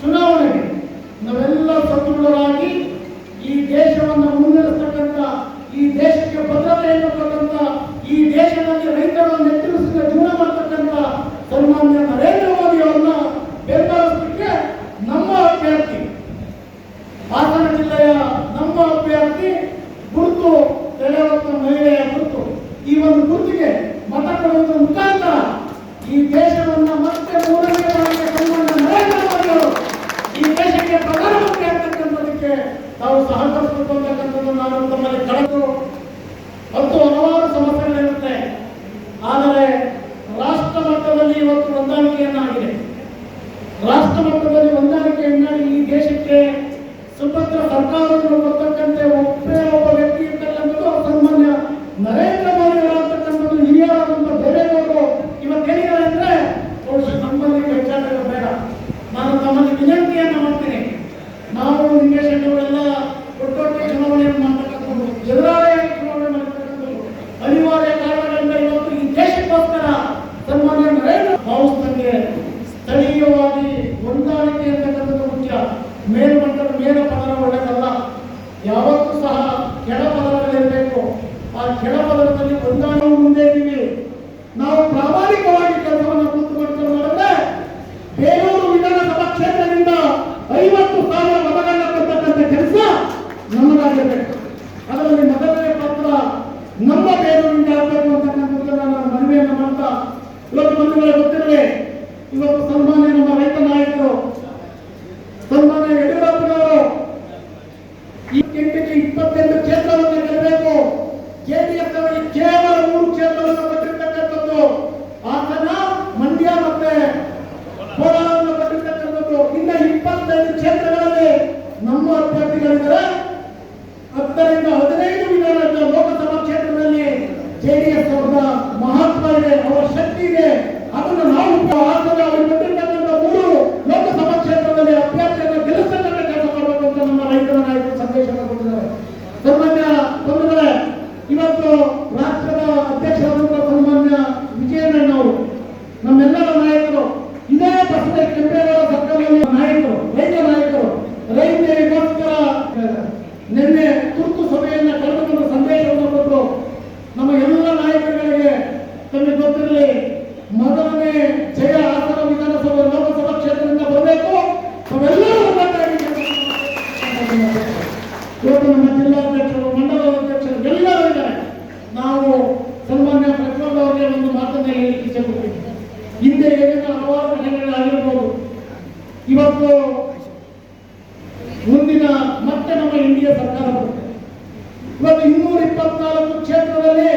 ಚುನಾವಣೆಗೆ ನಾವೆಲ್ಲ ಸದೃಢರಾಗಿ ಈ ದೇಶವನ್ನು ಮುನ್ನಡೆಸ್ತಕ್ಕಂಥ, ಈ ದೇಶಕ್ಕೆ ಭದ್ರತೆಯನ್ನು ಕೊಟ್ಟಂತ ಈ ದೇಶದಲ್ಲಿ ರೈತರನ್ನು ನೆಟ್ಟಿರಿಸಿದ ಜೀವನ ಮಾಡ್ತಕ್ಕಂಥ ಸನ್ಮಾನ್ಯ ನರೇಂದ್ರ ಮೋದಿ ಅವರನ್ನ ಬೆಂಬಲಿಸಲಿಕ್ಕೆ ನಮ್ಮ ಅಭ್ಯರ್ಥಿ, ಹಾಸನ ಜಿಲ್ಲೆಯ ನಮ್ಮ ಅಭ್ಯರ್ಥಿ ಗುರುತು ತೆರೆಯುವಂತ ಮಹಿಳೆಯ ಗುರುತು. ಈ ಒಂದು ಗುರುತಿಗೆ ಮತ ಕೊಡುವುದರ ಮುಖಾಂತರ ಈ ದೇಶದ ರಾಷ್ಟ್ರ ಮಟ್ಟದಲ್ಲಿ ಹೊಂದಾಣಿಕೆಯಿಂದ ಈ ದೇಶಕ್ಕೆ ಸುಭದ್ರ ಸರ್ಕಾರವನ್ನು ಬರ್ತಕ್ಕಂತೆ ಒಬ್ಬೇ ಮುಖ್ಯ ಮೇಲ್ಮಟ್ಟದ ಮೇಲ ಪದರ ಒಳ್ಳೆಯದಲ್ಲ ಯಾವತ್ತೂ ಸಹ ಕೆಳ ಪದರಗಳಿರಬೇಕು ಆ ಕೆಳ ಪದರದಲ್ಲಿ ಮುಂದೆ ಇದ್ದೀವಿ. ನಾವು ಪ್ರಾಮಾಣಿಕವಾಗಿ ಕೆಲಸವನ್ನು ಕೂತು ಮಾಡ್ಕೊಂಡು ಮಾಡಿದ್ರೆ ಬೇಲೂರು ವಿಧಾನಸಭಾ ಕ್ಷೇತ್ರದಿಂದ ಐವತ್ತು ಸಾವಿರ ಮತಗಳನ್ನ ಕೆಲಸ ನಮ್ಮದಾಗಿರಬೇಕು. ಅದರಲ್ಲಿ ಮೊದಲನೇ ಪತ್ರ ನಮ್ಮ ಬೇಲೂರಿಂದ ಆಗಬೇಕು ಅಂತಕ್ಕಂಥದ್ದು ನಾನು ಮನವಿಯನ್ನು ಮಾಡ್ತಾ, ಇವತ್ತು ಬಂಧುಗಳೇ, ಗೊತ್ತಿರಲಿ ಇವತ್ತು ಸನ್ಮಾನ್ಯ ನಮ್ಮ ರೈತ ನಾಯಕರು ಸನ್ಮಾನ್ಯ ಯಡಿಯೂರಪ್ಪನವರು ಈ ಎಂಟಕ್ಕೆ ಇಪ್ಪತ್ತೆಂಟು ಕ್ಷೇತ್ರವನ್ನು ಗೆಲ್ಲಬೇಕು. ಜೆಡಿಎಸ್ ಅವರಿಗೆ ಕೇವಲ ಮೂರು ಕ್ಷೇತ್ರವನ್ನು ಕೊಟ್ಟಿರ್ತಕ್ಕಂಥದ್ದು. ಹಾಸನ ಮಂಡ್ಯ ಮತ್ತೆ ಕೋಲಾರವನ್ನು ಕೊಟ್ಟಿರ್ತಕ್ಕಂಥದ್ದು. ಇನ್ನ ಇಪ್ಪತ್ತೈದು ಕ್ಷೇತ್ರಗಳಲ್ಲಿ ನಮ್ಮ ಅಭ್ಯರ್ಥಿಗಳಿದ್ದಾರೆ. ಹತ್ತರಿಂದ ಹದಿನೈದು ವಿಧಾನದ ಲೋಕಸಭಾ ಕ್ಷೇತ್ರದಲ್ಲಿ ಜೆಡಿಎಸ್ ಅವರ ಮಹತ್ವ ಇದೆ, ಅವರ ಶಕ್ತಿ ಇದೆ. ಅದನ್ನು ನಾವು ಹಾಸನ ಅವರು ಕೊಟ್ಟಿರ್ತಕ್ಕಂಥ ಮೂರು ಲೋಕಸಭಾ ಕ್ಷೇತ್ರದಲ್ಲಿ ಅಭ್ಯರ್ಥಿಯನ್ನು ಗೆಲ್ಲಿಸ್ತಕ್ಕಂಥ ಕೆಲಸ ಮಾಡಬೇಕು ಅಂತ ನಮ್ಮ ರೈತರ ನಾಯಕರು ಸಂದೇಶವನ್ನು ಕೊಟ್ಟಿದ್ದಾರೆ ಸನ್ಮಾನ್ಯ ಬಂಧುಗಳೇ ಇವತ್ತು ರಾಷ್ಟ್ರದ ಅಧ್ಯಕ್ಷರಾದಂತಹ ಸನ್ಮಾನ್ಯ ವಿಜಯನಣ್ಣ ಅವರು ನಮ್ಮೆಲ್ಲರ ನಾಯಕರು ಬಸವ ಕೆಂಪೇಗೌಡ ಸರ್ಕಾರದಲ್ಲಿ ನಾಯಕರು ರೈತ ನಾಯಕರು, ರೈತರಿಗೋಸ್ಕರ ನಿನ್ನೆ ತುರ್ತು ಸಭೆಯನ್ನ ಕರೆದುಕೊಂಡು ಸಂದೇಶವನ್ನು ಕೊಟ್ಟು ನಮ್ಮ ಎಲ್ಲ ನಾಯಕರುಗಳಿಗೆ ತಮಗೆ ಗೊತ್ತಿರಲಿ, ಮೊದಲನೇ ಜಯ ಹಾಸನ ವಿಧಾನಸಭೆ ಲೋಕಸಭಾ ಕ್ಷೇತ್ರದಿಂದ ಬರಬೇಕು ತಾವೆಲ್ಲರೂ. ಇವತ್ತು ನಮ್ಮ ಜಿಲ್ಲಾಧ್ಯಕ್ಷರು ಹಲವಾರು ಜನಗಳಾಗಿರ್ಬೋದು. ಇವತ್ತು ಮುಂದಿನ ಮತ್ತೆ ನಮ್ಮ ಎನ್ ಡಿ ಎ ಸರ್ಕಾರ ಬರುತ್ತೆ. ಇವತ್ತು ಇನ್ನೂರ ಇಪ್ಪತ್ನಾಲ್ಕು ಕ್ಷೇತ್ರದಲ್ಲಿ